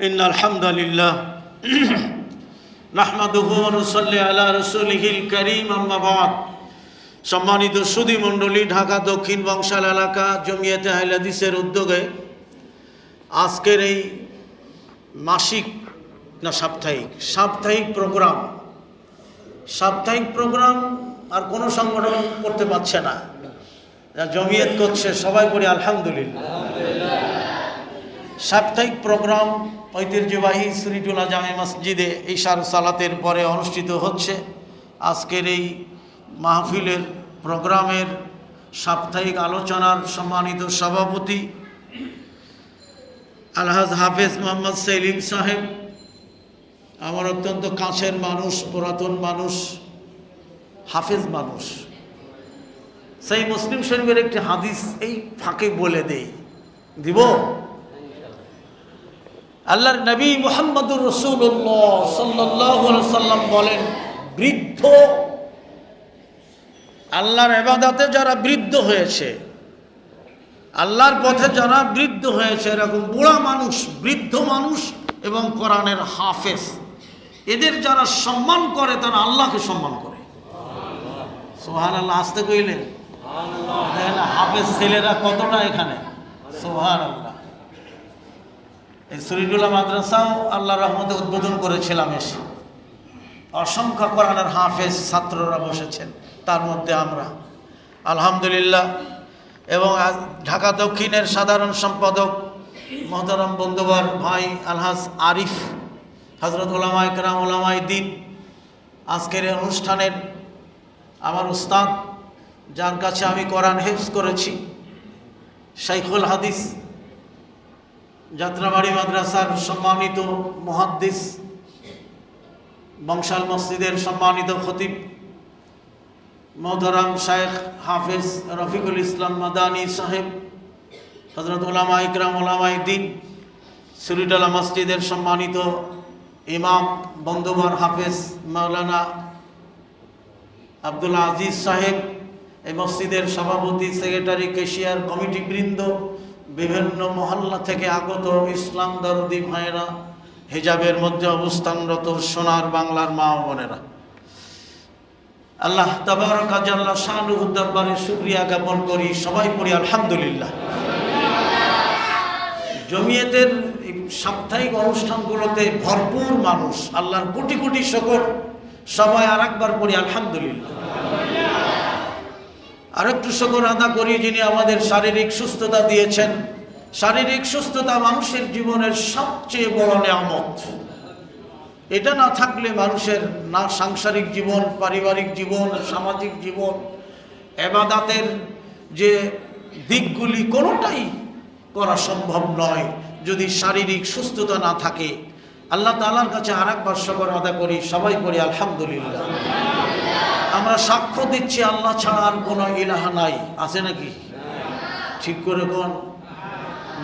إن الحمد لله نحمده ونصلي على رسوله الكريم أما بعد সম্মানিত সুদী মণ্ডলী ঢাকা দক্ষিণ বংশাল এলাকা জমিয়তে হাইলাদিসের উদ্যোগে আজকের এই মাসিক না সাপ্তাহিক সাপ্তাহিক প্রোগ্রাম সাপ্তাহিক প্রোগ্রাম আর কোনো সংগঠন করতে পারছে না যা জমিয়ত করছে সবাই করি আলহামদুলিল্লাহ সাপ্তাহিক প্রোগ্রাম ঐতিহ্যবাহী শ্রীটুলা জামে মসজিদে ঈশার সালাতের পরে অনুষ্ঠিত হচ্ছে। আজকের এই মাহফিলের প্রোগ্রামের সাপ্তাহিক আলোচনার সম্মানিত সভাপতি আলহাজ হাফেজ মোহাম্মদ সেলিম সাহেব, আমার অত্যন্ত কাছের মানুষ, পুরাতন মানুষ, হাফেজ মানুষ। সেই মুসলিম শরীফের একটি হাদিস এই ফাঁকে বলে দেই। দিব? আল্লাহর নবী মোহাম্মদুর রসুল্লাহ সাল্লাহ সাল্লাম বলেন বৃদ্ধ আল্লাহর এবাদাতে যারা বৃদ্ধ হয়েছে আল্লাহর পথে যারা বৃদ্ধ হয়েছে এরকম বুড়া মানুষ বৃদ্ধ মানুষ এবং কোরআনের হাফেজ এদের যারা সম্মান করে তারা আল্লাহকে সম্মান করে। সোহান আল্লাহ আসতে কইলেন? হাফেজ ছেলেরা কতটা এখানে? সোহান আল্লাহ এই শরীরুল্লাহ মাদ্রাসাও আল্লাহ রহমতে উদ্বোধন করেছিলাম এসে। অসংখ্য কোরআনের হাফেজ ছাত্ররা বসেছেন, তার মধ্যে আমরা। আলহামদুলিল্লাহ। এবং ঢাকা দক্ষিণের সাধারণ সম্পাদক মহতরম বন্ধুবর ভাই আলহাজ আরিফ হজরত ওলামা ইকরাম ওলামাই দিন আজকের অনুষ্ঠানের আমার উস্তাদ, যার কাছে আমি কোরআন হেফজ করেছি, শাইখুল হাদিস। যাত্রাবাড়ি মাদ্রাসার সম্মানিত মহাদ্দিস বংশাল মসজিদের সম্মানিত খতিব মহতরাম শায়েখ হাফেজ রফিকুল ইসলাম মাদানী সাহেব হজরত ওলামা ইকরাম ওলামাই দিন, সুরিটালা মসজিদের সম্মানিত ইমাম বন্ধুবর হাফেজ মাওলানা আব্দুল আজিজ সাহেব, এই মসজিদের সভাপতি, সেক্রেটারি কেশিয়ার কমিটি বৃন্দ বিভিন্ন মহল্লা থেকে আগত ইসলাম দরদি ভাইরা হিজাবের মধ্যে অবস্থানরত সোনার বাংলার মা বোনেরা। আল্লাহ তাবারক আল্লাহ শাহরুহ দরবারে শুক্রিয়া জ্ঞাপন করি, সবাই পড়ি আলহামদুলিল্লাহ। জমিয়েতের সাপ্তাহিক অনুষ্ঠানগুলোতে ভরপুর মানুষ, আল্লাহর কোটি কোটি শকর, সবাই আর একবার পড়ি আলহামদুলিল্লাহ। আরেকটু শকর আদা করি যিনি আমাদের শারীরিক সুস্থতা দিয়েছেন। শারীরিক সুস্থতা মানুষের জীবনের সবচেয়ে বড় নেয়ামত। এটা না থাকলে মানুষের না সাংসারিক জীবন, পারিবারিক জীবন, সামাজিক জীবন, এবাদাতের যে দিকগুলি কোনোটাই করা সম্ভব নয় যদি শারীরিক সুস্থতা না থাকে। আল্লাহ তালার কাছে আর একবার শকর আদা করি, সবাই করি, আলহামদুলিল্লাহ। আমরা সাক্ষ্য দিচ্ছি, আল্লাহ ছাড়া আর কোনো ইলাহা নাই। আছে নাকি? ঠিক করে কোন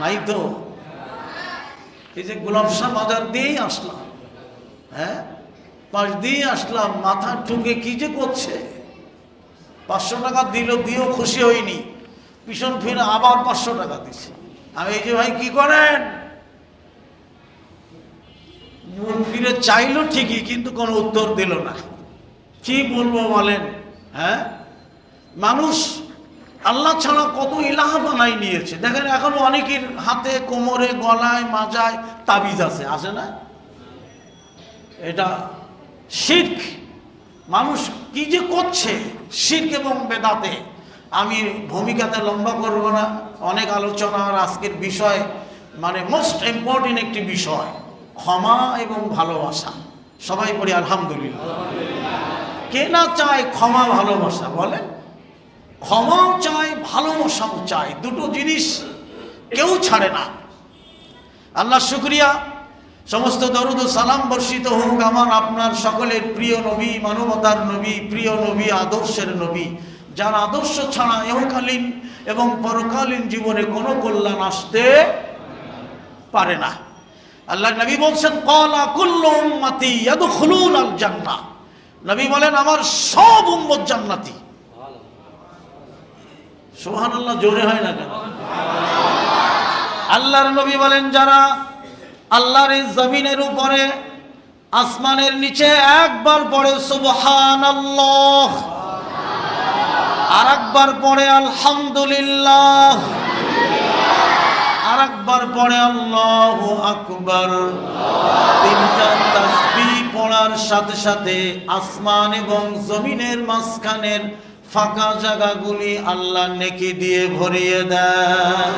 নাই তো? এই যে গোলাপ শাহ বাজার দিয়েই আসলাম হ্যাঁ? পাশ দিয়ে আসলাম, মাথা ঠুকে কি যে করছে? পাঁচশো টাকা দিল, দিয়েও খুশি হইনি। পিছন ফিরে আবার পাঁচশো টাকা দিছে। আমি এই যে ভাই কি করেন? ফিরে চাইলো ঠিকই, কিন্তু কোনো উত্তর দিল না। কি বলব বলেন হ্যাঁ? মানুষ আল্লাহ ছাড়া কত ইলাহা বানাই নিয়েছে। দেখেন এখনও অনেকের হাতে কোমরে, গলায়, মাজায় তাবিজ আছে আছে না? এটা শিখ মানুষ কি যে করছে শিখ এবং বেদাতে, আমি ভূমিকাতে লম্বা করব না। অনেক আলোচনা আর আজকের বিষয় মানে মোস্ট ইম্পর্টেন্ট একটি বিষয়, ক্ষমা এবং ভালোবাসা। সবাই পড়ি আলহামদুলিল্লাহ। কে না চায় ক্ষমা ভালোবাসা বলেন ক্ষমাও চায় ভালোবাসাও চায় দুটো জিনিস কেউ ছাড়ে না। আল্লাহ শুক্রিয়া। সমস্ত দরুদ সালাম বর্ষিত হোক আমার, আপনার সকলের প্রিয় নবী, মানবতার নবী, প্রিয় নবী, আদর্শের নবী। যার আদর্শ ছাড়া এহকালীন এবং পরকালীন জীবনে কোনো কল্যাণ আসতে পারে না। আল্লাহ নবী বলছেন কলা কুল্লু উম্মতি ইয়াদখুলুন আল জান্নাহ। নবী বলেন, আমার সব উম্মত জান্নাতি। সুবহানাল্লাহ, জোরে হয় না কেন? আল্লাহর নবী বলেন, যারা আল্লাহর এই জমিনের উপরে, আসমানের নিচে একবার পড়ে সুবহান আল্লাহ আর একবার পড়ে, আলহামদুলিল্লাহ আর একবার পড়ে, আল্লাহ আকবার, তিনটা পড়ার সাথে সাথে আসমান এবং জমিনের মাঝখানের ফাঁকা জায়গাগুলি আল্লাহ নেকি দিয়ে ভরিয়ে দেয়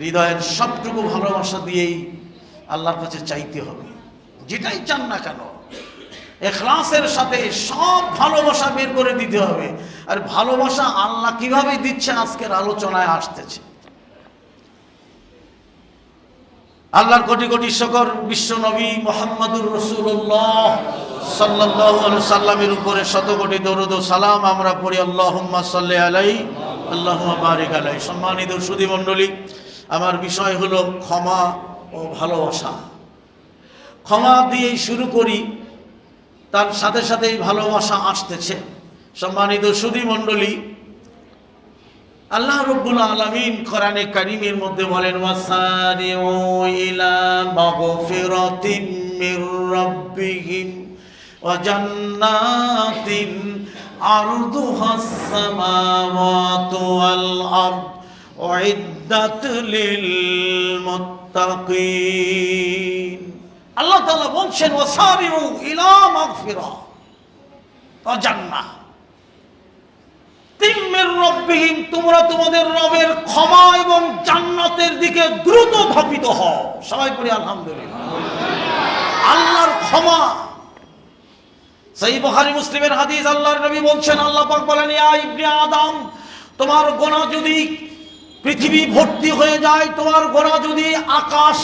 হৃদয়ের সবটুকু ভালোবাসা দিয়েই আল্লাহর কাছে চাইতে হবে। যেটাই চান না কেন, এখলাসের সাথে সব ভালোবাসা বের করে দিতে হবে। আর ভালোবাসা আল্লাহ কীভাবে দিচ্ছে আজকের আলোচনায় আসতেছে। আল্লাহর কোটি কোটি শকর বিশ্ব নবী মোহাম্মদুর রসুল্লাহ সাল্লাহ সাল্লামের উপরে শত কোটি দরুদ সালাম আমরা পড়ি, আল্লাহুম্মা সাল্লি আলাই আল্লাহ বারিক আলাই। সম্মানিত সুদী মণ্ডলী, আমার বিষয় হলো ক্ষমা ও ভালোবাসা। ক্ষমা দিয়েই শুরু করি, তার সাথে সাথেই ভালোবাসা আসতেছে। সম্মানিত সুদী মণ্ডলী আল্লাহ রব্বুল আলামিন কোরআনে কারিমের মধ্যে বলেন, ওয়াসারিউ ইলা মাগফিরাতিন মির রাব্বিহিম ওয়া জান্নাতিন আরদুহাস সামাওয়াতু ওয়াল আরদ উইদ্দাত লিল মুত্তাকিন। আল্লাহ তাআলা বলছেন, ওয়াসারিউ ইলা মাগফিরা ওয়া রব্বিহীন তোমরা তোমাদের রবের ক্ষমা এবং জান্নাতের দিকে দ্রুত ধাপিত হও। সবাই পড়ি আলহামদুলিল্লাহ। আল্লাহর ক্ষমা। সেই বখারি মুসলিমের হাদিস আল্লাহর নবী বলছেন, আল্লাহ পাক বলেন ইবনে আদম, তোমার গোনা যদি পৃথিবী ভর্তি হয়ে যায়, তোমার গোনা যদি আকাশ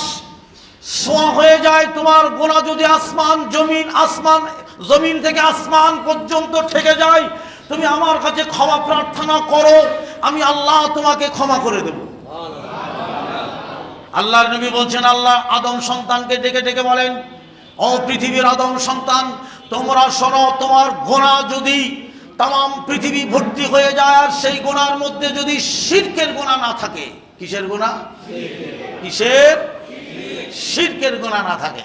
সোয়া হয়ে যায়, তোমার গোনা যদি আসমান, জমিন আসমান, জমিন থেকে আসমান পর্যন্ত ঠেকে যায় তুমি আমার কাছে ক্ষমা প্রার্থনা করো, আমি আল্লাহ তোমাকে ক্ষমা করে দেব। আল্লাহর নবী বলছেন, আল্লাহ আদম সন্তানকে ডেকে ডেকে বলেন, ও পৃথিবীর আদম সন্তান, তোমরা শোনো, তোমার গোনা যদি তাম, পৃথিবী ভর্তি হয়ে যায়, আর সেই গোনার মধ্যে যদি শিরকের গোনা না থাকে, কিসের গোনা? কিসের? শিরকের গোনা না থাকে।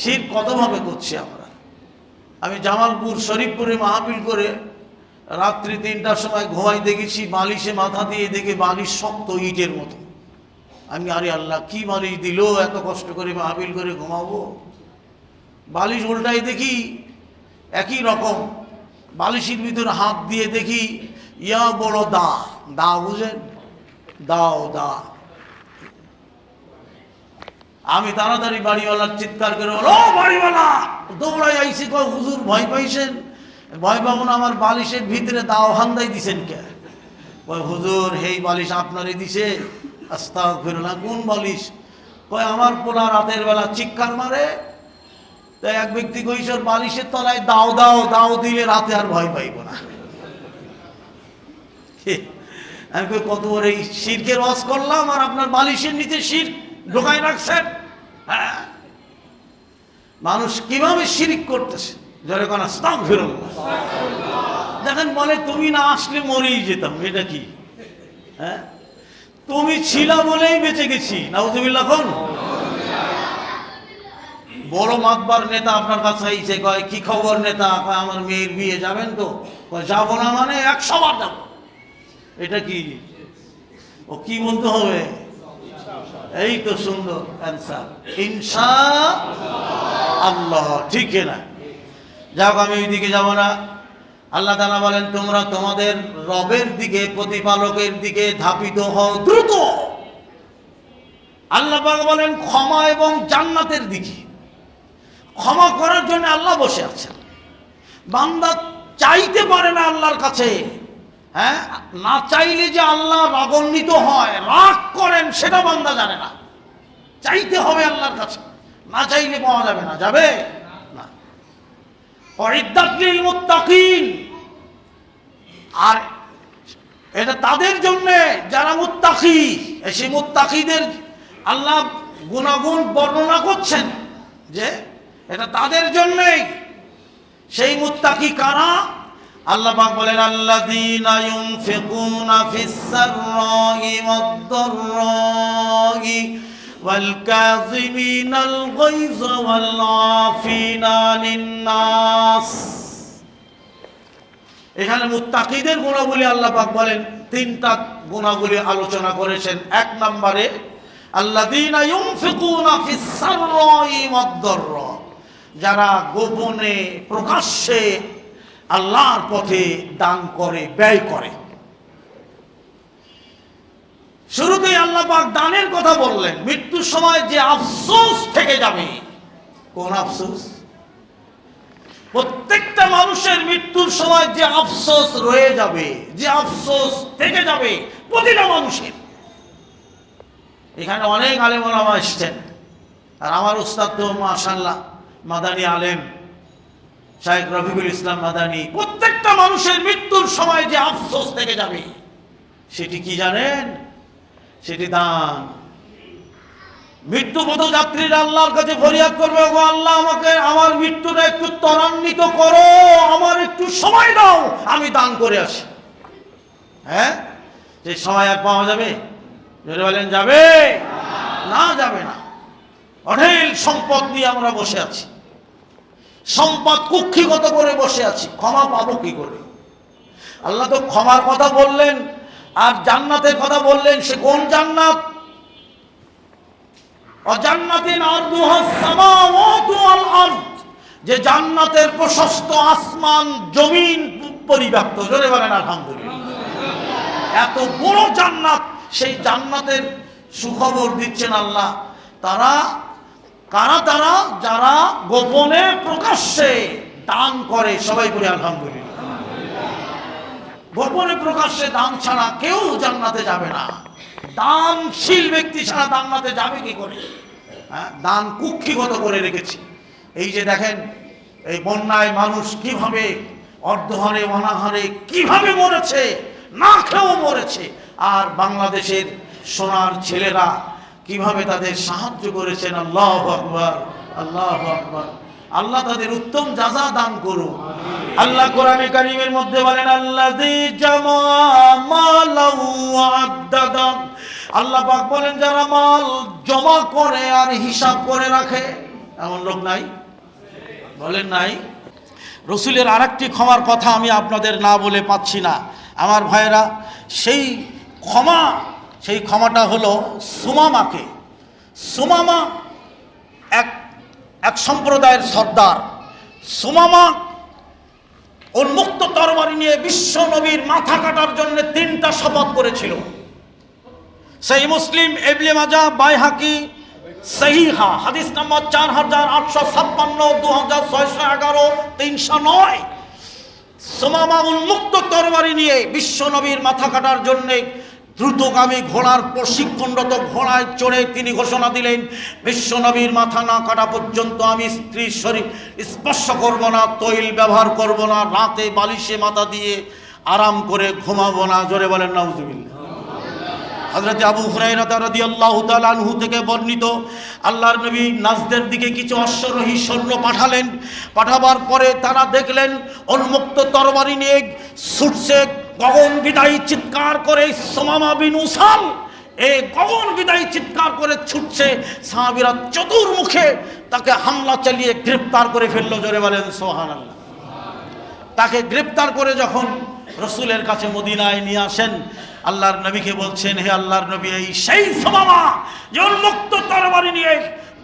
শির কতভাবে করছি আমরা? আমি জামালপুর, শরীফপুরে মাহফিল করে রাত্রি তিনটার সময় ঘুমাই দেখেছি, বালিশে মাথা দিয়ে দেখে বালিশ শক্ত ইটের মতো। আমি আরে আল্লাহ, কি বালিশ দিল? এত কষ্ট করে মাহফিল করে ঘুমাবো? বালিশ উল্টাই দেখি একই রকম। বালিশের ভিতরে হাত দিয়ে দেখি, ইয়া বড় দা। দা বুঝেন? দাও দা। আমি তাড়াতাড়ি বাড়িওয়ালার চিৎকার করে বলো, "ও বাড়িওয়ালা! দৌড়াই আইসি, কয়, হুজুর, ভয় পাইছেন? ভয় পাবো না, আমার বালিশের ভিতরে দাও হান্দাই দিছেন কে? কয়, হুজুর, হেই বালিশ আপনারই দিছে। আস্তা না কোন বালিশ? কয়, আমার পোলা রাতের বেলা চিৎকার মারে। তাই এক ব্যক্তি কইসর বালিশের তলায় দাও দাও দাও, দিলে রাতে আর ভয় পাইব না। আমি কত বড় এই শিরকের ওয়াজ করলাম, আর আপনার বালিশের নিচে শির ঢোকাই রাখছেন? হ্যাঁ। মানুষ কীভাবে শিরিক করতেছে? জলে কোন দেখেন, বলে, তুমি না আসলে মরেই যেতাম। এটা কি? হ্যাঁ? তুমি ছিলা বলেই বেঁচে গেছি। নাউজুবিল্লাহ, কোন। বড় মাতবার নেতা আপনার কাছে আইছে কয়, কি খবর নেতা? কয়, আমার মেয়ের বিয়ে, যাবেন তো? কয়, যাব না মানে একশো বার যাব। এটা কি? ও কি বলতে হবে? এই তো সুন্দর অ্যান্সার ইনসা আল্লাহ, ঠিক না? যাক, আমি ওই দিকে যাব না। আল্লাহ তালা বলেন, তোমরা তোমাদের রবের দিকে, প্রতিপালকের দিকে ধাপিত হও দ্রুত। আল্লাহ বলেন, ক্ষমা এবং জান্নাতের দিকে। ক্ষমা করার জন্য আল্লাহ বসে আছেন। বান্দা চাইতে পারে না আল্লাহর কাছে। হ্যাঁ? না চাইলে যে আল্লাহ রাগান্বিত হয়, রাগ করেন, সেটা বান্দা জানে না। চাইতে হবে আল্লাহর কাছে। না চাইলে পাওয়া যাবে না। যাবে? না। আর এটা তাদের জন্য, যারা মুত্তাকি সেই মুত্তাকিদের আল্লাহ গুণাগুণ বর্ণনা করছেন যে, এটা তাদের জন্যই। সেই মুত্তাকি কারা? আল্লাহ পাক বলেন, আল্লাযীনা ইউনফিকুনা ফিস সাররাই ওয়াদ-দাররাই ওয়াল কাযিমিনাল গায়যা ওয়াল আফিনা আনিন-নাস এখানে মুত্তাকিদের গুণাবলী আল্লাহ পাক বলেন, তিনটা গুণাবলী আলোচনা করেছেন। এক নম্বরে, আল্লাযীনা ইউনফিকুনা ফিস সাররাই ওয়াদ-দাররা যারা গোপনে প্রকাশ্যে আল্লাহর পথে দান করে, ব্যয় করে। শুরুতেই আল্লাহ পাক দানের কথা বললেন, মৃত্যুর সময় যে আফসোস থেকে যাবে, কোন আফসোস? প্রত্যেকটা মানুষের মৃত্যুর সময় যে আফসোস রয়ে যাবে, যে আফসোস থেকে যাবে, প্রতিটা মানুষের। এখানে অনেক আলেম ওলামা এসছেন, আর আমার উস্তাদ তো মাশাল্লাহ মাদানী আলেম। শাহেখ রফিকুল ইসলাম মাদানী, প্রত্যেকটা মানুষের মৃত্যুর সময় যে আফসোস থেকে যাবে, সেটি কি জানেন? সেটি দান। মৃত্যুপথ যাত্রীরা আল্লাহর কাছে ফরিয়াদ করবে ও আল্লাহ, আমাকে, আমার মৃত্যুটা একটু ত্বরান্বিত করো, আমার একটু সময় দাও, আমি দান করে আসি। হ্যাঁ? যে সময় আর পাওয়া যাবে? যদি বলেন, যাবে? না যাবে না। অঢেল সম্পদ নিয়ে আমরা বসে আছি। সম্পদ কুক্ষিগত করে বসে আছি, ক্ষমা পাবো কি করে? আল্লাহ তো ক্ষমার কথা বললেন, আর জান্নাতের কথা বললেন, সে কোন জান্নাত? যে জান্নাতের প্রশস্ত আসমান, জমিন পরিব্যাপ্ত। জোরে বলেন, আলহামদুলিল্লাহ। এত বড় জান্নাত, সেই জান্নাতের সুখবর দিচ্ছেন আল্লাহ। তারা কারা তারা? যারা গোপনে প্রকাশ্যে দান করে। সবাই বলে আলহামদুলিল্লাহ। গোপনে প্রকাশ্যে দান ছাড়া কেউ জান্নাতে যাবে না। দানশীল ব্যক্তি ছাড়া জান্নাতে যাবে কি করে? হ্যাঁ দান কুক্ষিগত করে রেখেছি। এই যে দেখেন, এই বন্যায় মানুষ কীভাবে অর্ধহারে, অনাহারে, কীভাবে মরেছে, না খেয়েও মরেছে। আর বাংলাদেশের সোনার ছেলেরা কীভাবে তাদের সাহায্য করেছেন? আল্লাহ আকবর আল্লাহ আকবর। আল্লাহ তাদের উত্তম যাজা দান করুন। আল্লাহ কোরআনে কারিমের মধ্যে বলেন আল্লাহ আল্লাহ পাক বলেন, যারা মাল জমা করে আর হিসাব করে রাখে, এমন লোক নাই? বলেন নাই? রসুলের আরেকটি ক্ষমার কথা আমি আপনাদের না বলে পাচ্ছি না। আমার ভাইয়েরা, সেই ক্ষমা সেই ক্ষমাটা হলো সুমামাকে। সুমামা এক এক সম্প্রদায়ের সর্দার। সুমামা উন্মুক্ত তরবারি নিয়ে বিশ্ব নবীর মাথা কাটার জন্য তিনটা শপথ করেছিল। সেই মুসলিম এবলে মাজা বাইহাকি, সহিহা, হাদিস নম্বর চার হাজার আটশো ছাপ্পান্ন, দু হাজার ছয়শো এগারো, তিনশো নয়। সোমামা উন্মুক্ত তরবারি নিয়ে বিশ্ব নবীর মাথা কাটার জন্যে দ্রুতগামী ঘোড়ার প্রশিক্ষণরত ঘোড়ায় চড়ে তিনি ঘোষণা দিলেন বিশ্বনবীর মাথা না কাটা পর্যন্ত আমি স্ত্রীর শরীর স্পর্শ করব না, তৈল ব্যবহার করব না, রাতে বালিশে মাথা দিয়ে আরাম করে ঘুমাবো না। জোরে বলেন, নাউজুবিল্লাহ। হজরত আবু হুরাইরা রাদিয়াল্লাহু তাআলা আনহু থেকে বর্ণিত, আল্লাহর নবী নাজদের দিকে কিছু অশ্বরোহী সৈন্য পাঠালেন। পাঠাবার পরে তারা দেখলেন, উন্মুক্ত তরবারি নিয়ে ছুটছে গগন বিদায়ী চিৎকার করে সোমামা বিন উসাল এই গগন বিদায়ী চিৎকার করে ছুটছে সাহাবীরা চতুর্মুখে। তাকে হামলা চালিয়ে গ্রেপ্তার করে ফেলল, জোরে বলেন সোহানাল্লাহ তাকে গ্রেপ্তার করে যখন রসুলের কাছে মদিনায় নিয়ে আসেন, আল্লাহর নবীকে বলছেন, হে আল্লাহর নবী, এই সেই সমামা যে উন্মুক্ত তরবারি নিয়ে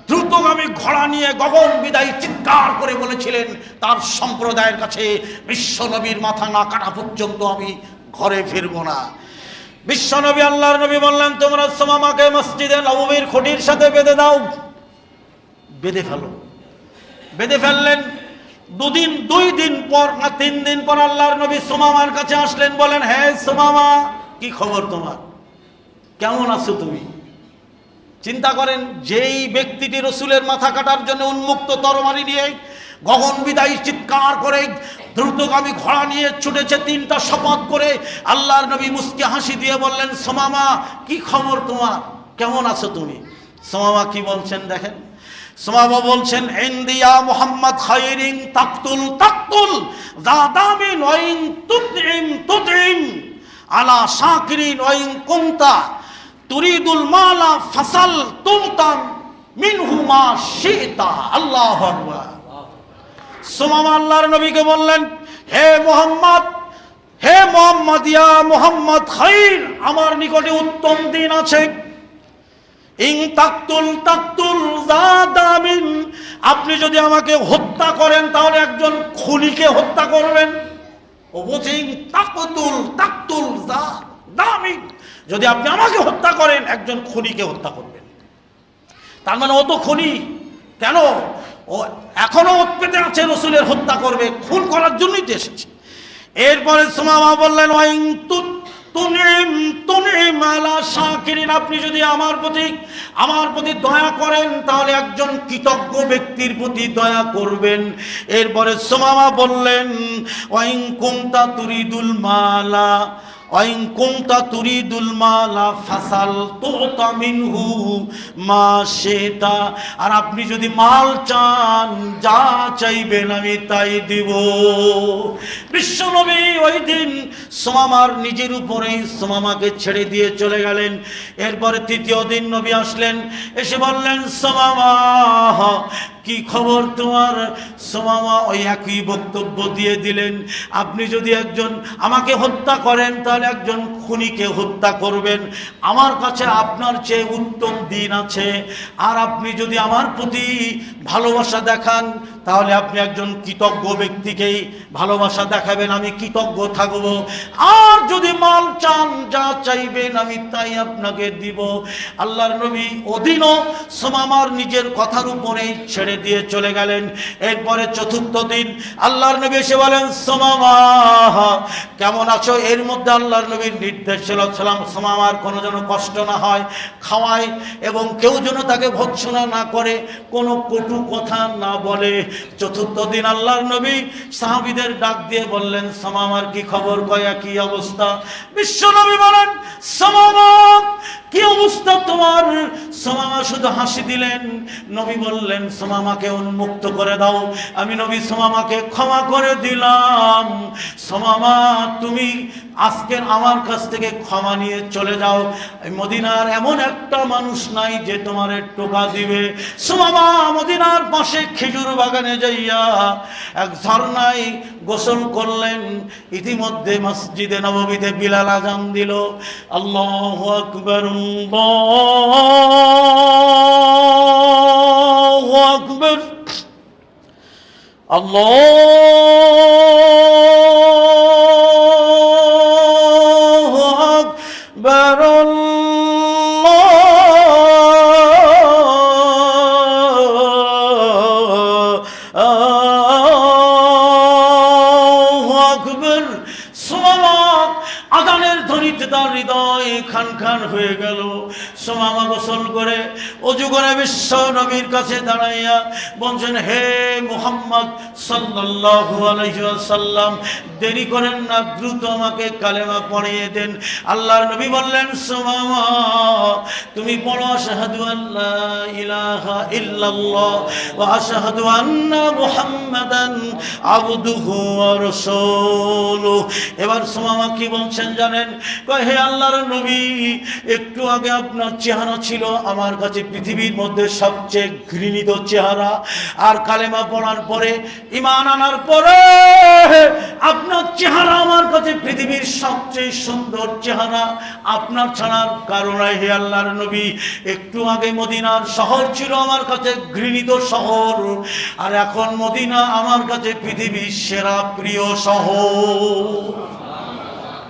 দ্রুতগামী ঘোড়া নিয়ে গগন বিদায়ী চিৎকার করে বলেছিলেন, তার সম্প্রদায়ের কাছে বিশ্ব নবীর মাথা না কাটা পর্যন্ত আমি ঘরে ফিরবো না। বিশ্ব নবী, আল্লাহর নবী বললেন, তোমরা সোমামাকে মসজিদে নবমীর খুঁটির সাথে বেঁধে দাও। বেঁধে ফেলো। বেঁধে ফেললেন। দুদিন, দুই দিন পর না তিন দিন পর আল্লাহর নবী সোমামার কাছে আসলেন, বলেন হ্যাঁ সোমামা, কি খবর তোমার? কেমন আছো তুমি? চিন্তা করেন, যেই ব্যক্তিটি রসুলের মাথা কাটার জন্য উন্মুক্ত তরবারি নিয়ে গগন বিদায়ী চিৎকার করে দ্রুতগামী ঘোড়া নিয়ে ছুটেছে তিনটা শপথ করে, আল্লাহর নবী মুসকে হাসি দিয়ে বললেন, সোমামা, কি খবর তোমার? কেমন আছো তুমি? সোমামা কি বলছেন দেখেন? সোমাবা বলছেন, ইন্দিয়া মোহাম্মদ খাইরিং তাকতুল তাকতুল দাদামিন ওয়াইন তুদইম তুদইম আলা শাকিরিন ওয়াইন কুনতা। তুরিদুল মালা ফাসাল তুলতাম মিনহুমা শিতা। আল্লাহু সোমামা আল্লাহর নবীকে বললেন, হে মোহাম্মদ হে মোহাম্মদ, ইয়া মোহাম্মদ খাইর, আমার নিকটে উত্তম দিন আছে। ইং তাকতুল তাকতুল জাদামিন আপনি যদি আমাকে হত্যা করেন, তাহলে একজন খুনিকে হত্যা করবেন। ও বলছে ইং তাকতুল তাকতুল জাদামিন যদি আপনি আমাকে হত্যা করেন, একজন খুনিকে হত্যা করবেন। তার মানে ও তো খুনি। কেন? ও এখনও ওত পেতে আছে, রসুলের হত্যা করবে, খুন করার জন্যই তো এসেছে। এরপরে সোমামা বললেন আপনি যদি আমার প্রতি আমার প্রতি দয়া করেন, তাহলে একজন কৃতজ্ঞ ব্যক্তির প্রতি দয়া করবেন। এরপরে সোমামা বললেন, ওয়াইং কুমতা তুরিদুল মালা ওয়াইং কুমতা তুরিদুল মালা ফাসাল তুতা মিনহু মা সেটা আর আপনি যদি মাল চান, যা চাইবেন আমি তাই দিব। বিশ্বনবী ওই দিন সোমামার নিজের উপরেই সোমামাকে ছেড়ে দিয়ে চলে গেলেন। এরপরে তৃতীয় দিন নবী আসলেন, এসে বললেন, সোমামা কি খবর তোমার? সোমামা ওই একই বক্তব্য দিয়ে দিলেন, আপনি যদি একজন আমাকে হত্যা করেন, তাহলে একজন খুনিকে হত্যা করবেন। আমার কাছে আপনার চেয়ে উত্তম দিন আছে। আর আপনি যদি আমার প্রতি ভালোবাসা দেখান তাহলে আপনি একজন কৃতজ্ঞ ব্যক্তিকেই ভালোবাসা দেখাবেন, আমি কৃতজ্ঞ থাকব। আর যদি মাল চান, যা চাইবেন, আমি তাই আপনাকে দিব। আল্লাহর নবী অধীনও সোমামার নিজের কথার উপরেই ছেড়ে দিয়ে চলে গেলেন। এরপরে চতুর্থ দিন আল্লাহর নবী এসে বলেন, সোমামা, কেমন আছো? এর মধ্যে আল্লাহর নবীর নির্দেশ ছিল, সালাম, সোমামার কোনো যেন কষ্ট না হয়, খাওয়ায়, এবং কেউ যেন তাকে ভৎসনা না করে, কোনো কটু কথা না বলে। চতুর্থ দিন আল্লাহর নবী সাহাবিদের ডাক দিয়ে বললেন, সামামার কি খবর? কয়া, কি অবস্থা? বিশ্ব নবী বলেন, সামামা, কি অবস্থা তোমার? সোমামা শুধু হাসি দিলেন। নবী বললেন, সোমামাকে উন্মুক্ত করে দাও। আমি নবী সোমামাকে ক্ষমা করে দিলাম। সোমামা, তুমি আজকের আমার কাছ থেকে ক্ষমা নিয়ে চলে যাও। মদিনার এমন একটা মানুষ নাই যে তোমার টোকা দিবে। সোমামা, মদিনার পাশে খেজুর বাগানে যাইয়া এক ঝর্ণায় গোসল করলেন। ইতিমধ্যে মসজিদে নবমীতে বিলাল আজান দিল। আল্লাহ আকবর আকবর। আল্লাহু খান খান হয়ে গেল। সোমামা গোসল করে অজু করে বিশ্ব নবীর কাছে দাঁড়াইয়া বলছেন, হে মুহাম্মদ সাল্লাল্লাহু আলাইহি ওয়াসাল্লাম, দেরি করেন না, দ্রুত আমাকে কালেমা পড়িয়ে দেন। আল্লাহর নবী বললেন সোমামা তুমি পড়ো, আশহাদু আল্লাহ ইলাহা ইল্লাল্লাহ ওয়া আশহাদু আন্না মুহাম্মাদান আবদুহু ওয়া রাসূলুহু। এবার সোমামা কি বলছেন জানেন? কয়, হে আল্লাহর নবী একটু আগে আপনার চেহারা ছিল আমার কাছে পৃথিবীর মধ্যে সবচেয়ে ঘৃণিত চেহারা। আর কালেমা পড়ার পরে ইমান আনার পরে আপনার চেহারা আমার কাছে পৃথিবীর সবচেয়ে সুন্দর চেহারা। আপনার ছাড়ার কারণে হে আল্লাহর নবী। একটু আগে মদিনার শহর ছিল আমার কাছে ঘৃণিত শহর। আর এখন মদিনা আমার কাছে পৃথিবীর সেরা প্রিয় শহর।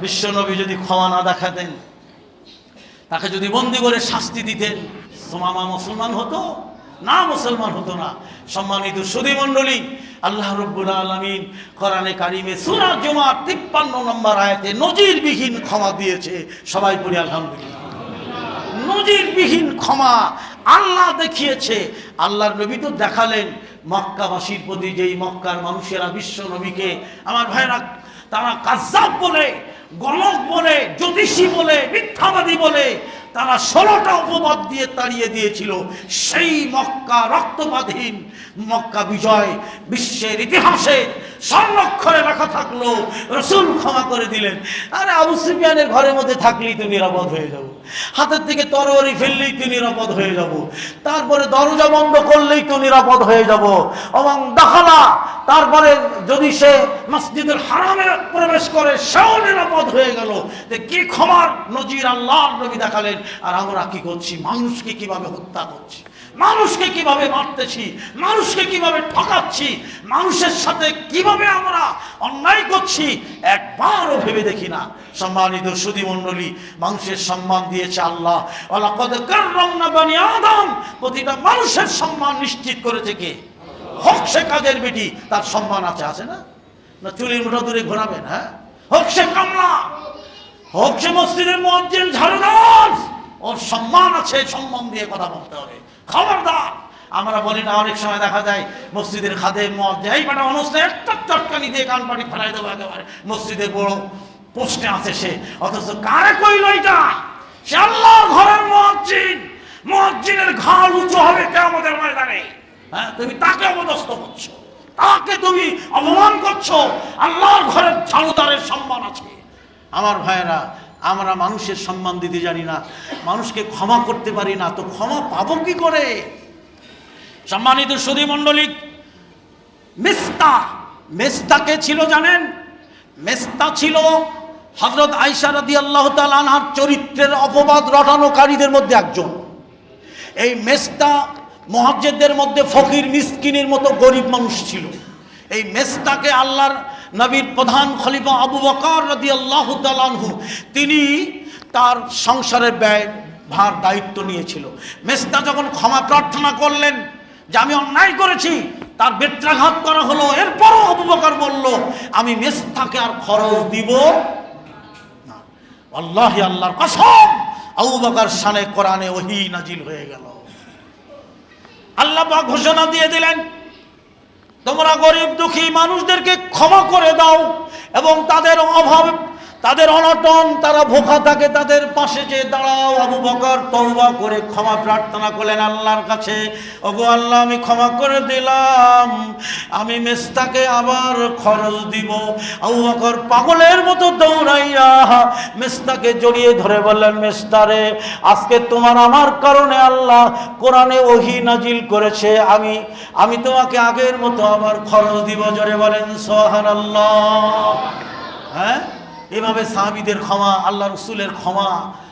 বিশ্বনবী যদি ক্ষমা না দেখাতেন তাকে যদি বন্দি করে শাস্তি দিতেন সোমামা মুসলমান হতো? না মুসলমান হতো না। সম্মানিত সুদী মণ্ডলী, আল্লাহ রব্বুল আলমিন কোরআনে কারিমে সুরা জমা তিপ্পান্ন নম্বর আয়াতে নজিরবিহীন ক্ষমা দিয়েছে। সবাই পড়ি আলহামদুলিল্লাহ। নজিরবিহীন ক্ষমা আল্লাহ দেখিয়েছে। আল্লাহর নবী তো দেখালেন মক্কাবাসীর প্রতি যেই মক্কার মানুষেরা বিশ্ব নবীকে। আমার ভাইরা, তারা কাজাব বলে গলক বলে জ্যোতিষী বলে মিথ্যাবাদী বলে তারা ষোলোটা উপবাদ দিয়ে তাড়িয়ে দিয়েছিল। সেই মক্কা রক্তপাতহীন মক্কা বিজয় বিশ্বের ইতিহাসে সংরক্ষণে লেখা থাকল, রসুল ক্ষমা করে দিলেন। আরে আবু সুফিয়ানের ঘরের মধ্যে থাকলেই তো নিরাপদ হয়ে যাব। হাতের থেকে তরবারি ফেললেই তো নিরাপদ হয়ে যাব। তারপরে দরজা বন্ধ করলেই তো নিরাপদ হয়ে যাব। এবং দাখালা, তারপরে যদি সে মসজিদের হারামে প্রবেশ করে, সেও নিরাপদ হয়ে গেল। যে কি ক্ষমার নজির আল্লাহ নবী দেখালেন? আর আমরা কি করছি? মানুষকে কীভাবে হত্যা করছি? মানুষকে কীভাবে মারতেছি? মানুষকে কীভাবে ঠকাচ্ছি? মানুষের সাথে কীভাবে আমরা অন্যায় করছি? একবারও ভেবে দেখি না। সম্মানিত সুদী মণ্ডলী, মানুষের সম্মান দিয়েছে আল্লাহ। আদম। প্রতিটা মানুষের সম্মান নিশ্চিত করেছে কে? হোক সে কাজের বেটি, তার সম্মান আছে আছে না? না চুরির মুঠো দূরে ঘোরাবেন হ্যাঁ? হোক সে কামলা। হোক মসজিদের মসজিদ ঝাড়ুদার ওর সম্মান আছে, সম্মান দিয়ে কথা বলতে হবে। খবরদার। আমরা বলি না, অনেক সময় দেখা যায়, মসজিদের খাদে মসজিদ এই মানে অনুষ্ঠানে একটা চটকানি দিয়ে কান পাটি ফেলাই দেবো একেবারে। মসজিদের বড় পোস্টে আছে সে। অথচ কারে কইল এটা সে আল্লাহর ঘরের মসজিদ মসজিদের ঘাড় উঁচু হবে কেমন ময়দানে। হ্যাঁ তুমি তাকে অবদস্ত করছ। তাকে তুমি অপমান করছ। আল্লাহর ঘরের ঝাড়ুদারের সম্মান আছে। আমার ভাইয়েরা, আমরা মানুষের সম্মান দিতে জানি না, মানুষকে ক্ষমা করতে পারি না, তো ক্ষমা পাবো কি করে? সম্মানিত সুধী মণ্ডলিক মেস্তা, মেস্তাকে ছিল জানেন? মেস্তা ছিল হজরত আইসা রাদি আল্লাহ চরিত্রের অপবাদ রটানোকারীদের মধ্যে একজন। এই মেস্তা মহাজ্জেদের মধ্যে ফকির, মিসকিনের মতো গরিব মানুষ ছিল। এই মেস্তাকে আল্লাহর নবীর প্রধান খলিফা আবু বকর রদি আল্লাহ তিনি তার সংসারের ব্যয় ভার দায়িত্ব নিয়েছিল। মেস্তা যখন ক্ষমা প্রার্থনা করলেন যে আমি অন্যায় করেছি, তার বেত্রাঘাত করা হলো, এরপরও আবু বকর বলল, আমি মেস্তাকে আর খরচ দিব না। আল্লাহ আল্লাহর কসম, আবু বকর শানে কোরআনে ওহি নাজিল হয়ে গেল। আল্লাহ ঘোষণা দিয়ে দিলেন তোমরা গরিব দুঃখী মানুষদেরকে ক্ষমা করে দাও এবং তাদের অভাব তাদের অনটন, তারা ভোকা থাকে, তাদের পাশে যে দাঁড়াও, আবু বকর তওবা করে ক্ষমা প্রার্থনা করলেন আল্লাহর কাছে। অবু আল্লাহ, আমি ক্ষমা করে দিলাম। আমি মেস্তাকে আবার খরচ দিব। আবু বকর পাগলের মতো দৌড়াইয়া মেস্তাকে জড়িয়ে ধরে বললেন মেস্তারে আজকে তোমার আমার কারণে আল্লাহ কোরআনে ওহি নাজিল করেছে। আমি আমি তোমাকে আগের মতো আবার খরচ দিব। জোরে বলেন সোহান আল্লাহ হ্যাঁ? এভাবে সাহাবিদের ক্ষমা আল্লাহ রসুলের ক্ষমা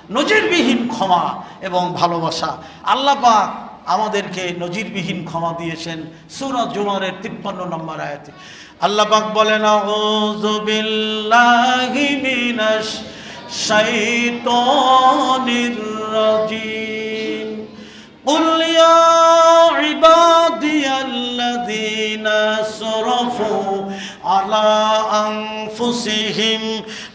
নজিরবিহীন ক্ষমা এবং ভালোবাসা আল্লাহ পাক আমাদেরকে নজিরবিহীন ক্ষমা দিয়েছেন সুরত জুমারের তিপ্পান্ন নম্বর আয়াতে আল্লাহ পাক বলেন আউযু বিল্লাহি মিনাশ শাইতানির রাজিম قل يا عبادي الذين اسرفوا على انفسهم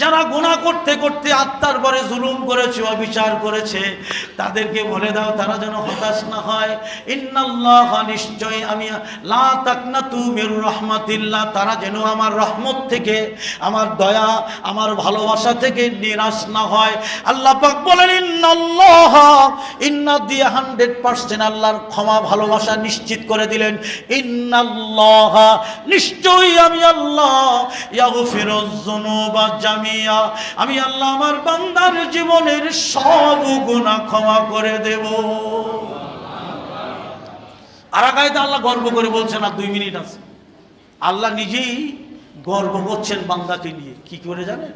যারা গুনাহ করতে করতে আত্মার পরে জুলুম করেছে, অবিচার করেছে, তাদেরকে বলে দাও তারা যেন হতাশ না হয়। ইন্নাল্লাহ নিশ্চয় আমি লা তাকনাতু মির রহমাতিল্লাহ, তারা যেন আমার রহমত থেকে, আমার দয়া, আমার ভালোবাসা থেকে নিরাশ না হয়। আল্লাহ পাক বলেন, ইন্নাল্লাহ, ইন্না দিয়ে হান্ড্রেড পার্সেন্ট আল্লাহর ক্ষমা, ভালোবাসা নিশ্চিত করে দিলেন। ইন্নাল্লাহ, নিশ্চয়ই আমি আল্লাহ ইয়াগফিরুজ যুনুবা জামিয়া আমি আল্লাহ আমার বান্দার জীবনের সব গুনাহ ক্ষমা করে দেব। আর আগাইতে আল্লাহ গর্ব করে বলছেন, আর দুই মিনিট আছে। আল্লাহ নিজেই গর্ব করছেন বান্দাকে নিয়ে। কি করে জানেন?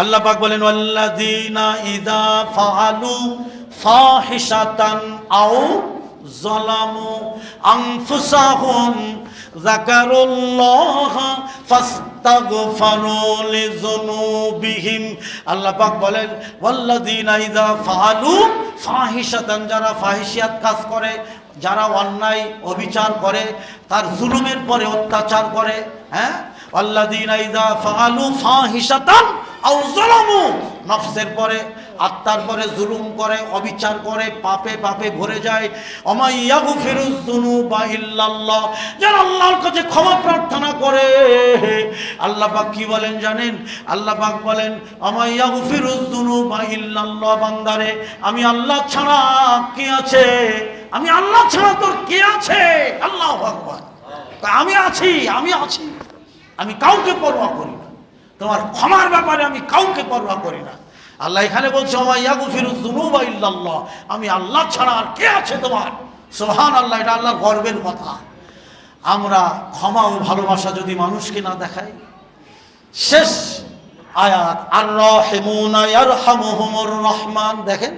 আল্লাহ পাক বলেন, ওয়াল্লাযীনা ইযা ফাআলু ফাহিশাতান আও যালামু আনফুসাহুম যাকারুল্লাহ ফাস্তাগফারু লিযুনুবিহিম। আল্লাহ পাক বলেন, ওয়াল্লাযীনা ইযা ফাআলু ফাহিশাতান যারা ফাহিশিয়াত কাজ করে, যারা অন্যায় অবিচার করে, তার জুলুমের পরে অত্যাচার করে হ্যাঁ? আল্লাযীনা ইযা ফাআলু ফাহিশাতান আও পরে আত্মার পরে জুলুম করে, অবিচার করে, পাপে পাপে ভরে যায়। অমাইয়াগু ফিরুজ দুনুবা ইল্লাল্লাহ। যারা আল্লাহর কাছে ক্ষমা প্রার্থনা করে, আল্লাহ পাক কি বলেন জানেন? আল্লাহ পাক বলেন অমাইয়াগু ফিরুজ দুনুবা ইল্লাল্লাহ, বান্দারে, আমি আল্লাহ ছাড়া কি আছে? আমি আল্লাহ ছাড়া তোর কে আছে? আল্লাহ ভগবান আমি আছি আমি আছি। আমি কাউকে পরোয়া করি না। তোমার ক্ষমার ব্যাপারে আমি কাউকে পরোয়া করি না। আল্লাহ এখানে বলছে ইল্লাল্লাহ। আমি আল্লাহ ছাড়া আর কে আছে তোমার? সোহান আল্লাহ এটা আল্লাহর গর্বের কথা। আমরা ক্ষমা ও ভালোবাসা যদি মানুষকে না দেখাই, শেষ আয়াত আর রহেমুনা ইয়ারহামুহুমুর রহমান। দেখেন,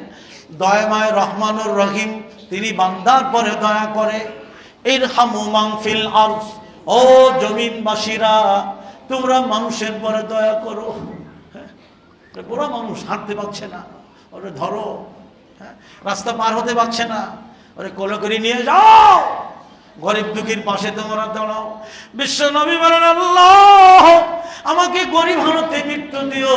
দয়াময় রহমানুর রহিম, তিনি বান্দার পরে দয়া করে, ইরহামু মাংফিল আরজ। ও জমিনবাসীরা, তোমরা মানুষের পরে দয়া করো। বুড়া মানুষ, হাঁটতে পারছে না। ওরে ধরো হ্যাঁ রাস্তা পার হতে পারছে না। ওরে কোলে করে নিয়ে যাও! গরিব দুঃখীর পাশে তোমরা দাঁড়াও। বিশ্ব নবী বলেন, আল্লাহ, আমাকে গরিব হালতে মৃত্যু দিও।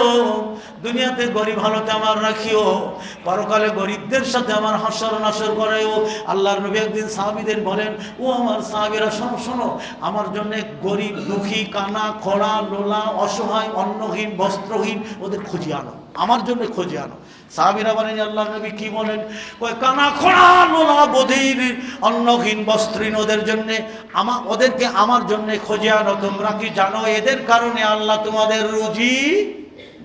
দুনিয়াতে গরিব হালতে আমার রাখিও। পরকালে গরিবদের সাথে আমার হাসর নাসর করাইও। আল্লাহর নবী একদিন সাহাবিদের বলেন, ও আমার সাহাবিরা, শোনো শোনো, আমার জন্য গরিব দুঃখী, কানা, খোড়া, লোলা, অসহায়, অন্নহীন, বস্ত্রহীন, ওদের খুঁজে আনো। আমার জন্য খোঁজে আনো। সাহাবিরা বলেন, আল্লাহ নবী কি বলেন? ওই কানা খোড়া লোলা বধির অন্নহীন বস্ত্রহীন ওদের জন্য, আমা ওদেরকে আমার জন্য খোঁজে আনো। তোমরা কি জানো এদের কারণে আল্লাহ তোমাদের রুজি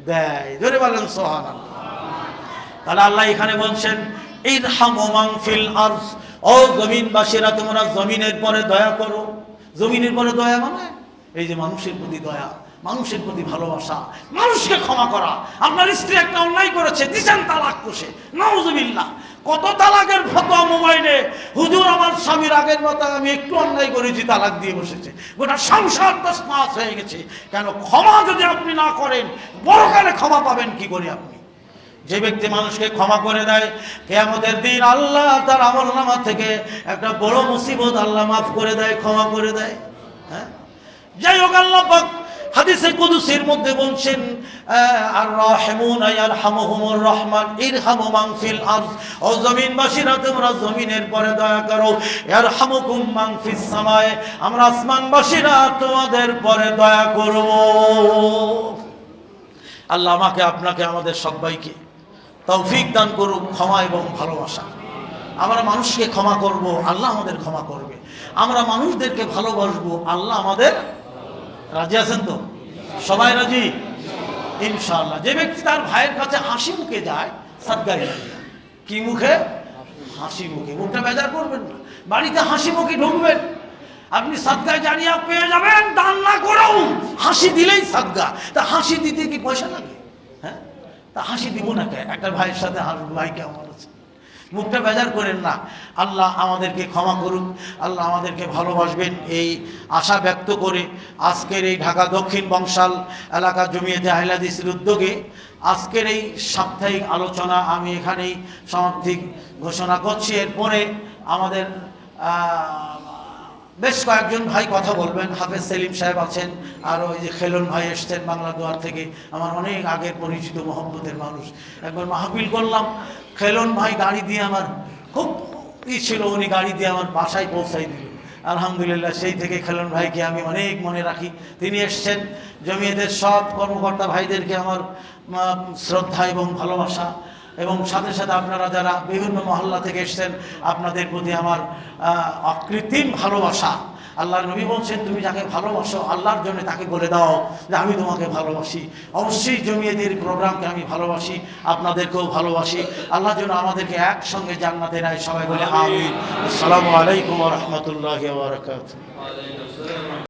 দেয়? ধরে বলেন সোহান তাহলে আল্লাহ এখানে বলছেন, ইরহামু মান ফিল আরজ ও জমিনবাসীরা, তোমরা জমিনের পরে দয়া করো। জমিনের পরে দয়া মানে? এই যে মানুষের প্রতি দয়া। মানুষের প্রতি ভালোবাসা, মানুষকে ক্ষমা করা। আপনার স্ত্রী একটা অন্যায় করেছে দিচ্ছেন তালাক কষে নাউজুবিল্লাহ। কত তালাকের ফতোয়া মোবাইলে হুজুর আমার স্বামীর আগের মতো আমি একটু অন্যায় করেছি, তালাক দিয়ে বসেছে। গোটা সংসার দশ মাস হয়ে গেছে। কেন ক্ষমা যদি আপনি না করেন, বড় বড়কালে ক্ষমা পাবেন কি করে আপনি? যে ব্যক্তি মানুষকে ক্ষমা করে দেয়, কেয়ামতের দিন আল্লাহ তার আমল নামা থেকে একটা বড় মুসিবত আল্লাহ মাফ করে দেয়, ক্ষমা করে দেয়। হ্যাঁ? যাই হোক, আল্লাহ হাদিসে কুদুসির মধ্যে বলছেন আর রাহিমুন ইয়ারহামুহুমুর রহমান, ইরহামু মান ফিল আরজ ও জমিনবাসীরা তোমরা জমিনের পরে দয়া করো, ইয়ারহামুকুম মান ফিস সামায়ে। আমরা আসমানবাসীরা তোমাদের পরে দয়া করব। আল্লাহ আমাকে, আপনাকে, আমাদের সবাইকে তৌফিক দান করুক, ক্ষমা এবং ভালোবাসা। আমরা মানুষকে ক্ষমা করব, আল্লাহ আমাদের ক্ষমা করবে। আমরা মানুষদেরকে ভালোবাসবো, আল্লাহ আমাদের রাজি আছেন তো? সবাই রাজি? ইনশাল্লাহ যে ব্যক্তি তার ভাইয়ের কাছে হাসি মুখে যায় সাদগাই কি মুখে? হাসি মুখে। মুখটা বেজার করবেন না। বাড়িতে হাসি মুখে ঢুকবেন। আপনি সাদগায় জানিয়ে পেয়ে যাবেন, দান না করেও হাসি দিলেই সাদগা তা হাসি দিতে কি পয়সা লাগে? হ্যাঁ? তা হাসি দিব না কে? একটা ভাইয়ের সাথে হাসবো, ভাই কেমন আছে? মুখটা বেজার করেন না। আল্লাহ আমাদেরকে ক্ষমা করুন আল্লাহ আমাদেরকে ভালোবাসবেন এই আশা ব্যক্ত করে আজকের এই ঢাকা দক্ষিণ বংশাল এলাকা জমিয়েতে আহিলাদিসের উদ্যোগে আজকের এই সাপ্তাহিক আলোচনা আমি এখানেই সমাপ্তিক ঘোষণা করছি। এরপরে আমাদের বেশ কয়েকজন ভাই কথা বলবেন। হাফেজ সেলিম সাহেব আছেন, আর ওই যে খেলন ভাই এসছেন বাংলা দুয়ার থেকে, আমার অনেক আগের পরিচিত মোহাম্মদের মানুষ। একবার মাহফিল করলাম, খেলন ভাই গাড়ি দিয়ে আমার, খুব ই ছিল, উনি গাড়ি দিয়ে আমার বাসায় পৌঁছাই দিল। আলহামদুলিল্লাহ, সেই থেকে খেলন ভাইকে আমি অনেক মনে রাখি। তিনি এসছেন জমিয়েদের সব কর্মকর্তা ভাইদেরকে আমার শ্রদ্ধা এবং ভালোবাসা এবং সাথে সাথে আপনারা যারা বিভিন্ন মহল্লা থেকে এসছেন, আপনাদের প্রতি আমার অকৃত্রিম ভালোবাসা। আল্লাহর নবী বলছেন, তুমি যাকে ভালোবাসো, আল্লাহর জন্য তাকে বলে দাও যে আমি তোমাকে ভালোবাসি। অবশ্যই জমিয়েদের প্রোগ্রামকে আমি ভালোবাসি, আপনাদেরকেও ভালোবাসি। আল্লাহ যেন আমাদেরকে একসঙ্গে জান্নাতে নেয়, সবাই বলে আমিন। আসসালামু আলাইকুম রহমতুল্লাহ